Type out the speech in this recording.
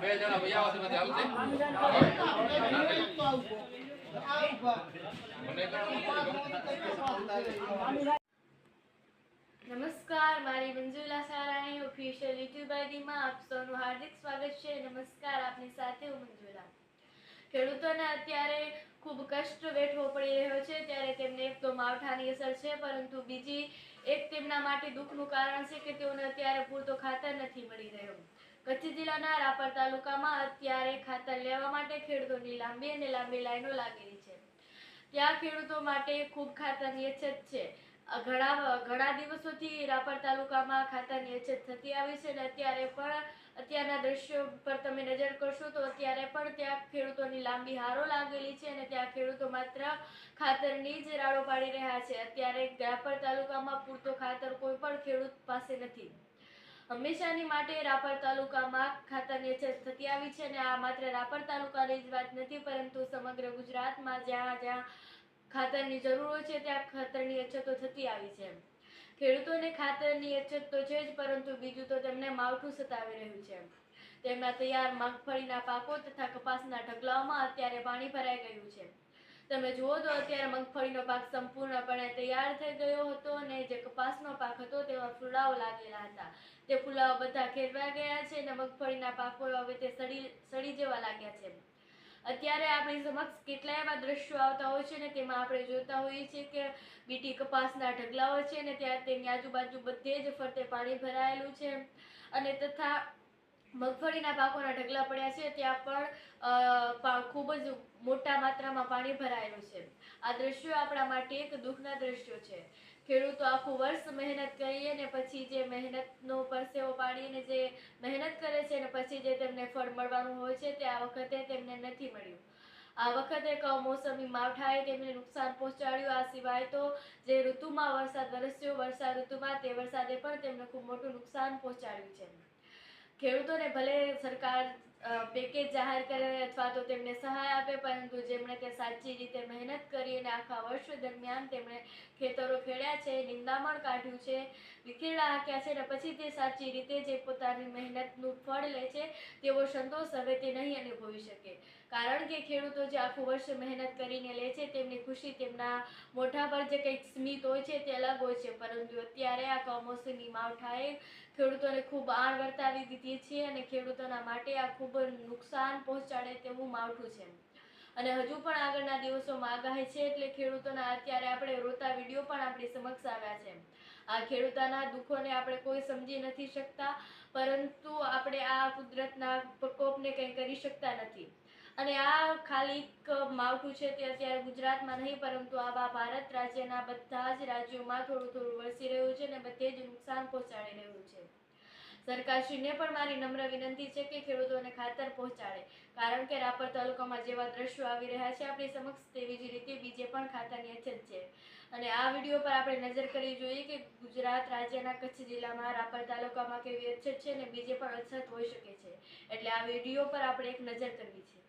બે જણા આવશે. આવશે નમસ્કાર, મારી મંજુલા સારાણી ઓફિશિયલ યુટ્યુબ આઈડીમાં આપ સૌનું હાર્દિક સ્વાગત છે. નમસ્કાર, આપની સાથે હું મંજુલા. ખેડૂતોને અત્યારે ખૂબ કષ્ટ વેઠવો પડી રહ્યો છે. ત્યારે તેમને એક તો માવઠાની અસર છે, પરંતુ બીજી એક તેમના માટે દુઃખનું કારણ છે કે તેઓને અત્યારે પૂરતો ખાતર નથી મળી રહ્યો. કચ્છ જિલ્લાના રાપર તાલુકામાં અત્યારે ખાતર લેવા માટે ખેડૂતોની લાંબી અને લાંબી લાઈનો લાગેલી છે. ત્યાં ખેડૂતો માટે ખૂબ ખાતરની અછત છે. ઘણા ઘણા દિવસોથી રાપર તાલુકામાં ખાતરની અછત થતી આવી છે અને અત્યારે પણ, અત્યારના દ્રશ્યો પર તમે નજર કરશો તો અત્યારે પણ ત્યાં ખેડૂતોની લાંબી હારો લાગેલી છે અને ત્યાં ખેડૂતો માત્ર ખાતરની જ રાડો પાડી રહ્યા છે. અત્યારે રાપર તાલુકામાં પૂરતો ખાતર કોઈ પણ ખેડૂત પાસે નથી. હંમેશાની માટે રાપર તાલુકામાં ખાતરની અછત થતી આવી છે અને આ માત્ર રાપર તાલુકાની જ વાત નથી, પરંતુ સમગ્ર ગુજરાતમાં જ્યાં જ્યાં ખાતરની જરૂર હોય છે, ત્યાં ખાતરની અછતો થતી આવી છે. ખેડૂતોને ખાતરની અછત તો છે જ, પરંતુ બીજું તો તેમને માવઠું સતાવી રહ્યું છે. તેમના તૈયાર મગફળીના પાકો તથા કપાસના ઢગલાઓમાં અત્યારે પાણી ભરાઈ ગયું છે. તમે જુઓ તો અત્યારે મગફળીનો પાક સંપૂર્ણપણે તૈયાર થઈ ગયો હતો અને જે કપાસનો પાક હતો તેમાં ફૂલાઓ લાગેલા હતા. તે ફૂલાઓ બધા ખેરવા ગયા છે અને મગફળીના પાકો હવે તે સડી સડી જવા લાગ્યા છે. અત્યારે આપણી સમક્ષ કેટલા એવા દ્રશ્યો આવતા હોય છે ને તેમાં આપણે જોતા હોઈએ છીએ કે બીટી કપાસના ઢગલાઓ છે ને ત્યાં તેની આજુબાજુ બધે જ ફરતે પાણી ભરાયેલું છે. અને તથા મગફળીના પાકોના ઢગલા પડ્યા છે, ત્યાં પણ ખૂબ જ મોટા માત્રામાં પાણી ભરાયેલું છે. આ દ્રશ્યો આપણા માટે એક દુઃખના દ્રશ્યો છે. ખેડૂતો આખું વર્ષ મહેનત કરીએ ને પછી જે મહેનતનો પરસેવો પાડીને જે મહેનત કરે છે ને પછી જે તેમને ફળ મળવાનું હોય છે, તે આ વખતે તેમને નથી મળ્યું. આ વખતે કમોસમી માવઠાએ તેમને નુકસાન પહોંચાડ્યું. આ સિવાય તો જે ઋતુમાં વરસાદ વરસ્યો વર્ષા ઋતુમાં તે વરસાદે પણ તેમને ખૂબ મોટું નુકસાન પહોંચાડ્યું છે. ખેડૂતોને ભલે સરકાર પેકેજ જાહેર કરે અથવા તો તેમને સહાય આપે, પરંતુ જેમણે તે સાચી રીતે મહેનત કરી અને આખા વર્ષ દરમિયાન તેમણે ખેતરો ખેડ્યા છે, નિંદામણ કાઢ્યું છે, વિખેરડા હાંક્યા છે અને પછી તે સાચી રીતે જે પોતાની મહેનતનું ફળ લે છે તેવો સંતોષ હવે તે નહીં અનુભવી શકે. કારણ કે ખેડૂતો જે આખું વર્ષ મહેનત કરીને લે છે, તેમની ખુશી તેમના મોઢા પર જે કંઈક સ્મિત હોય છે તે અલગ હોય છે. પરંતુ અત્યારે આ કમોસમી માવઠાએ ખેડૂતોને ખૂબ આર વર્તાવી દીધી છે અને ખેડૂતોના માટે આ ખૂબ નુકસાન પહોંચાડે તેવું માવઠું છે. અને હજુ પણ આગળના દિવસોમાં આગાહી છે એટલે ખેડૂતોના અત્યારે આપણે રોતા વીડિયો પણ આપણી સમક્ષ આવ્યા છે. આ ખેડૂતોના દુઃખોને આપણે કોઈ સમજી નથી શકતા, પરંતુ આપણે આ કુદરતના પ્રકોપને કંઈ કરી શકતા નથી. અને આ ખાલી માવઠું છે તે અત્યારે ગુજરાતમાં નહીં, પરંતુ આવા ભારત રાજ્યના બધા જ રાજ્યોમાં થોડું થોડું વરસી રહ્યું છે અને બધે જ નુકસાન પહોંચાડી રહ્યું છે. સરકારશ્રીને પણ મારી નમ્ર વિનંતી છે કે ખેડૂતોને ખાતર પહોંચાડે, કારણ કે રાપર તાલુકામાં જેવા દ્રશ્યો આવી રહ્યા છે આપણી સમક્ષ તેવી જ રીતે બીજે પણ ખાતરની અછત છે. અને આ વીડિયો પર આપણે નજર કરવી જોઈએ કે ગુજરાત રાજ્યના કચ્છ જિલ્લામાં રાપર તાલુકામાં કેવી અછત છે અને બીજે પણ અછત હોઈ શકે છે. એટલે આ વીડિયો પર આપણે એક નજર કરવી છે.